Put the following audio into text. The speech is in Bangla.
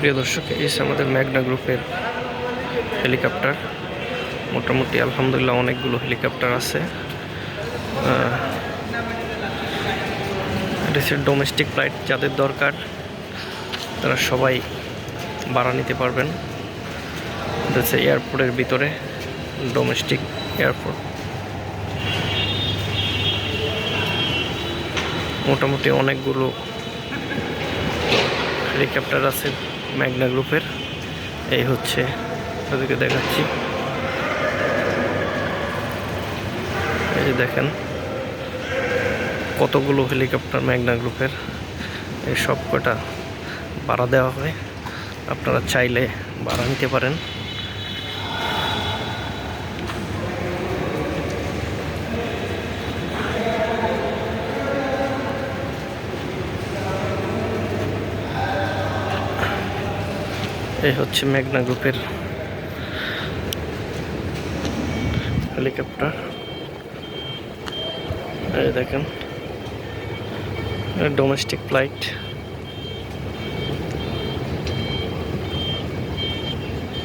প্রিয় দর্শক, এই আমাদের ম্যাগনা গ্রুপের হেলিকপ্টার। মোটামুটি আলহামদুলিল্লাহ অনেকগুলো হেলিকপ্টার আছে। ডোমেস্টিক ফ্লাইট যাদের দরকার, তারা সবাই ভাড়া নিতে পারবেন। হচ্ছে এয়ারপোর্টের ভিতরে ডোমেস্টিক এয়ারপোর্ট মোটামুটি অনেকগুলো হেলিকপ্টার আছে। ম্যাগনা গ্রুপের। এই হচ্ছে তাদেরকে দেখাচ্ছি। এই যে দেখেন, কতগুলো হেলিকপ্টার ম্যাগনা গ্রুপের। এই সব কটা ভাড়া দেওয়া হয়। আপনারা চাইলে ভাড়া নিতে পারেন। এই হচ্ছে মেঘনা গ্রুপের হেলিকপ্টার। এই দেখেন ডোমেস্টিক ফ্লাইট